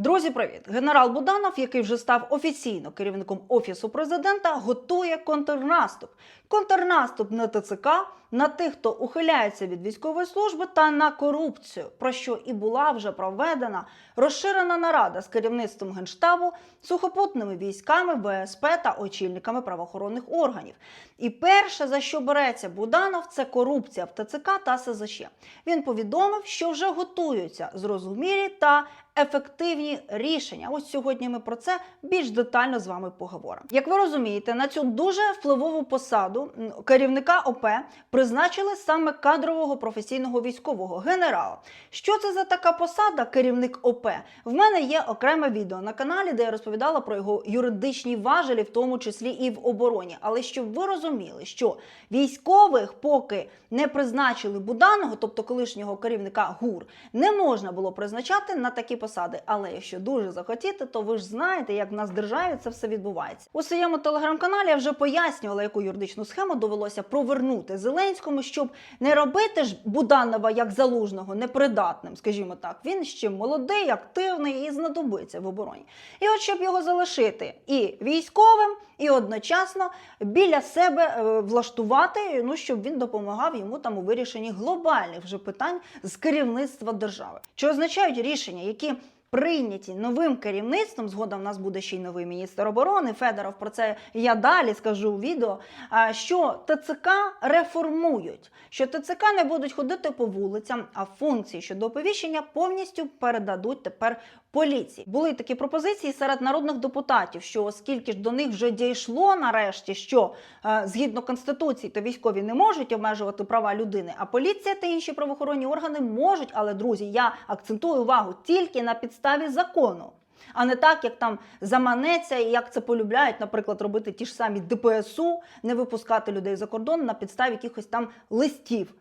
Друзі, привіт! Генерал Буданов, який вже став офіційно керівником офісу президента, готує контрнаступ. Контрнаступ на ТЦК, на тих, хто ухиляється від військової служби, та на корупцію, про що і була вже проведена розширена нарада з керівництвом генштабу, сухопутними військами, БСП та очільниками правоохоронних органів. І перше, за що береться Буданов, це корупція в ТЦК та СЗЧ. Він повідомив, що вже готуються зрозумілі та ефективні рішення. Ось сьогодні ми про це більш детально з вами поговоримо. Як ви розумієте, на цю дуже впливову посаду керівника ОП призначили саме кадрового професійного військового генерала. Що це за така посада, керівник ОП? В мене є окреме відео на каналі, де я розповідала про його юридичні важелі, в тому числі і в обороні. Але щоб ви розуміли, що військових, поки не призначили Буданого, тобто колишнього керівника ГУР, не можна було призначати на такі посади. Але якщо дуже захотіти, то ви ж знаєте, як в нас державі це все відбувається. У своєму телеграм-каналі я вже пояснювала, яку юридичну схему довелося провернути Зеленському, щоб не робити ж Буданова як залужного непридатним, скажімо так. Він ще молодий, активний і знадобиться в обороні. І от щоб його залишити і військовим, і одночасно біля себе е, влаштувати, ну щоб він допомагав йому там у вирішенні глобальних вже питань з керівництва держави. Що означають рішення, які прийняті новим керівництвом. Згодом в нас буде ще й новий міністр оборони Федоров. Про це я далі скажу у відео. Що ТЦК реформують, що ТЦК не будуть ходити по вулицям, а функції щодо оповіщення повністю передадуть тепер поліції. Були такі пропозиції серед народних депутатів, що оскільки ж до них вже дійшло нарешті, що е, згідно конституції, то військові не можуть обмежувати права людини, а поліція та інші правоохоронні органи можуть. Але друзі, я акцентую увагу тільки на підставі закону. А не так, як там заманеться, і як це полюбляють, наприклад, робити ті ж самі ДПСУ, не випускати людей за кордон на підставі якихось там листів.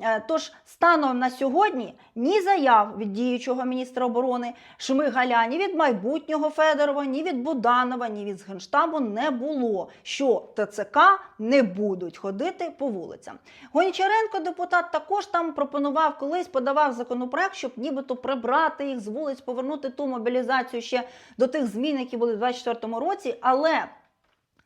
Е, Тож станом на сьогодні ні заяв від діючого міністра оборони Шмигаля, ні від майбутнього Федорова, ні від Буданова, ні від Генштабу не було, що ТЦК не будуть ходити по вулицям. Гончаренко, депутат, також там пропонував колись подавав законопроект, щоб нібито прибрати їх з вулиць, повернути ту мобілізацію ще до тих змін, які були в 2024 році, але.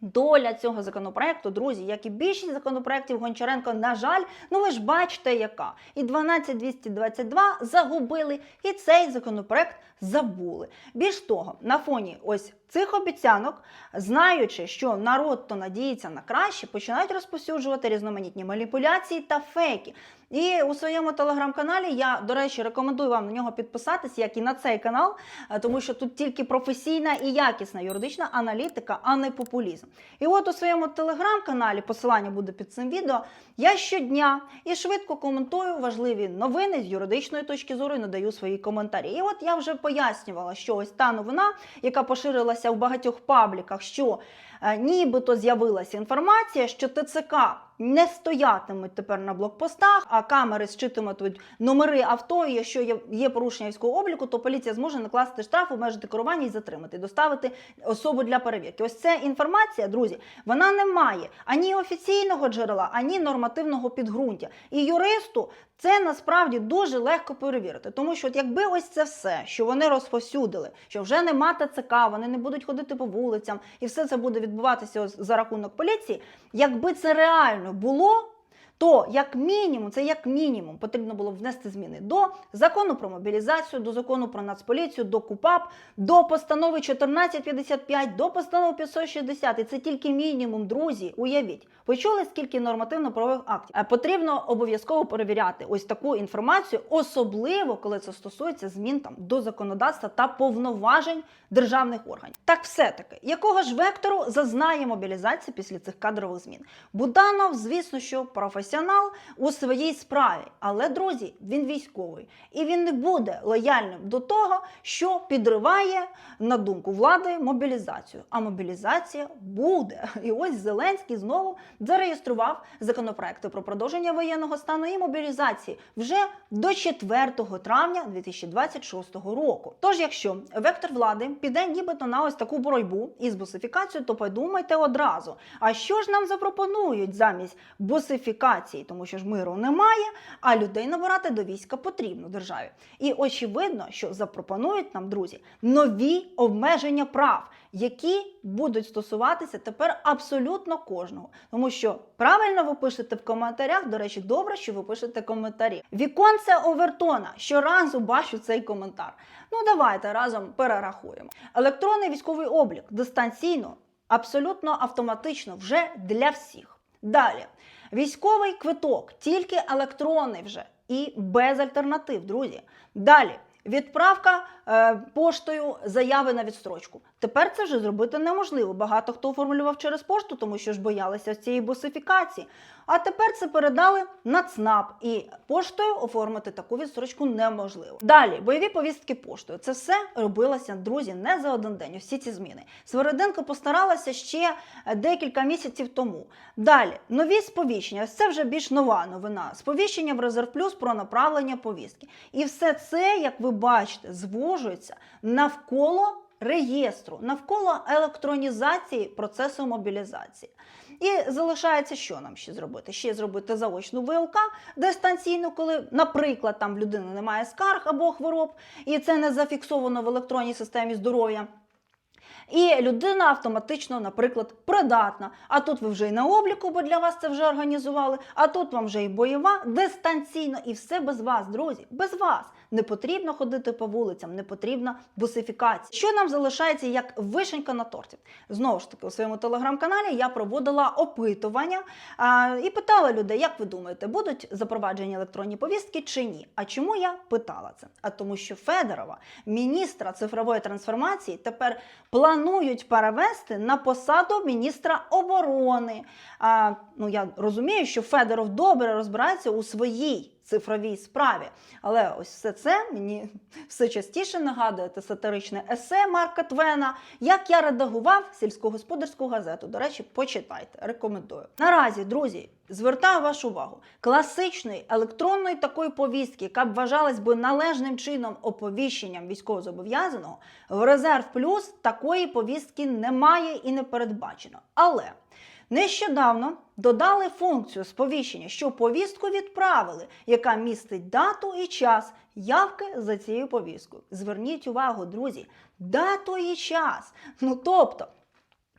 Доля цього законопроекту, друзі, як і більшість законопроектів Гончаренко, на жаль, ну ви ж бачите, яка. І 12222 загубили, і цей законопроект забули. Більш того, на фоні ось цих обіцянок, знаючи, що народ то надіється на краще, починають розповсюджувати різноманітні маніпуляції та фейки. І у своєму телеграм-каналі я, до речі, рекомендую вам на нього підписатися, як і на цей канал, е, тому що тут тільки професійна і якісна юридична аналітика, а не популізм. І от у своєму телеграм-каналі, посилання буде під цим відео, я щодня і швидко коментую важливі новини з юридичної точки зору і надаю свої коментарі. І от я вже пояснювала, що ось та новина, яка поширилася у багатьох пабліках, що е, нібито з'явилася інформація, що ТЦК не стоятимуть тепер на блокпостах, а камери зчитимуть номери авто. І якщо є, є порушення військового обліку, то поліція зможе накласти штраф, обмежити керування і затримати, доставити особу для перевірки. Ось ця інформація, друзі, вона не має ані офіційного джерела, ані нормативного підґрунтя. І юристу це насправді дуже легко перевірити, тому що от якби ось це все, що вони розповсюдили, що вже нема ТЦК, вони не будуть ходити по вулицям, і все це буде відбуватися за рахунок поліції. Якби це реально було. То як мінімум, це як мінімум потрібно було внести зміни до закону про мобілізацію, до закону про нацполіцію, до КУПАП, до постанови 1455, до постанови 560. І це тільки мінімум, друзі. Уявіть, ви чули, скільки нормативно-правових актів Е, потрібно обов'язково перевіряти ось таку інформацію, особливо коли це стосується змін там до законодавства та повноважень державних органів. Так, все таки, якого ж вектору зазнає мобілізація після цих кадрових змін? Буданов, звісно, що професіонал у своїй справі, але друзі, він військовий, і він не буде лояльним до того, що підриває на думку влади мобілізацію. А мобілізація буде. І ось Зеленський знову зареєстрував законопроекти про продовження воєнного стану і мобілізації вже до 4 травня 2026 року. Тож, якщо вектор влади піде нібито на ось таку боротьбу із бусифікацією, то подумайте одразу. А що ж нам запропонують замість бусифікації? Мобілізації, тому що ж миру немає, а людей набирати до війська потрібно державі. І очевидно, що запропонують нам друзі нові обмеження прав, які будуть стосуватися тепер абсолютно кожного. Тому що правильно ви пишете в коментарях. До речі, добре, що ви пишете коментарі. Віконце Овертона. Щоразу бачу цей коментар. Ну давайте разом перерахуємо. Електронний військовий облік дистанційно, абсолютно автоматично вже для всіх. Далі. Військовий квиток, тільки електронний вже і без альтернатив, друзі. Далі. Відправка е, поштою заяви на відстрочку. Тепер це вже зробити неможливо. Багато хто оформлював через пошту, тому що ж боялися цієї босифікації. А тепер це передали на ЦНАП, і поштою оформити таку відстрочку неможливо. Далі бойові повістки поштою. Це все робилося, друзі, не за один день. Всі ці зміни. Свериденко постаралася ще декілька місяців тому. Далі нові сповіщення. Це вже більш нова новина. Сповіщення в Резерв Плюс про направлення повістки. І все це, як ви бачите, звужується навколо реєстру, навколо електронізації процесу мобілізації. І залишається, що нам ще зробити? Ще зробити заочну ВЛК дистанційну, коли, наприклад, там в людини немає скарг або хвороб, і це не зафіксовано в електронній системі здоров'я. І людина автоматично, наприклад, придатна. А тут ви вже і на обліку, бо для вас це вже організували. А тут вам вже і бойова дистанційно, і все без вас, друзі. Без вас не потрібно ходити по вулицям, не потрібна бусифікація. Що нам залишається як вишенька на торті? Знову ж таки, у своєму телеграм-каналі я проводила опитування а, і питала людей, як ви думаєте, будуть запроваджені електронні повістки чи ні? А чому я питала це? А тому, що Федорова, міністра цифрової трансформації, тепер планують перевести на посаду міністра оборони. А, ну я розумію, що Федоров добре розбирається у своїй цифровій справі. Але ось все це мені все частіше нагадує те сатиричне есе Марка Твена, як я редагував сільськогосподарську газету. До речі, почитайте, рекомендую. Наразі, друзі, звертаю вашу увагу: класичної електронної такої повістки, яка б вважалась би належним чином оповіщенням військовозобов'язаного, в резерв плюс такої повістки немає і не передбачено. Але Нещодавно додали функцію сповіщення, що повістку відправили, яка містить дату і час явки за цією повісткою. Зверніть увагу, друзі, дату і час. Ну тобто.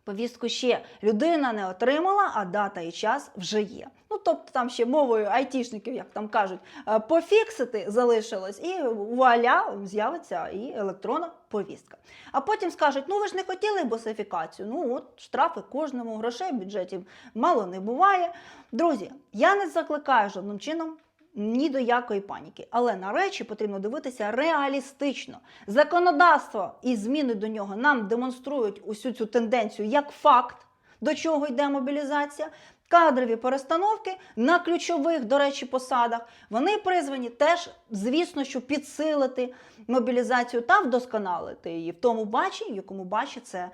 Повістку ще людина не отримала, а дата і час вже є. Ну тобто там ще мовою айтішників, як там кажуть, е, пофіксити залишилось, і вуаля з'явиться і електронна повістка. А потім скажуть: ну ви ж не хотіли босифікацію. Ну от штрафи кожному грошей бюджетів мало не буває. Друзі, я не закликаю жодним чином. Ні до якої паніки, але на речі потрібно дивитися реалістично. Законодавство і зміни до нього нам демонструють усю цю тенденцію як факт, до чого йде мобілізація. Кадрові перестановки на ключових, до речі, посадах вони призвані теж, звісно, що підсилити мобілізацію та вдосконалити її в тому баченні, в якому бачить це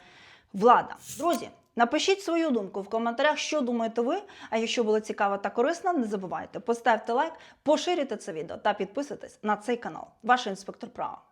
влада. Друзі. Напишіть свою думку в коментарях, що думаєте ви. А якщо було цікаво та корисно, не забувайте поставте лайк, поширюйте це відео та підписуйтесь на цей канал. Ваш інспектор права.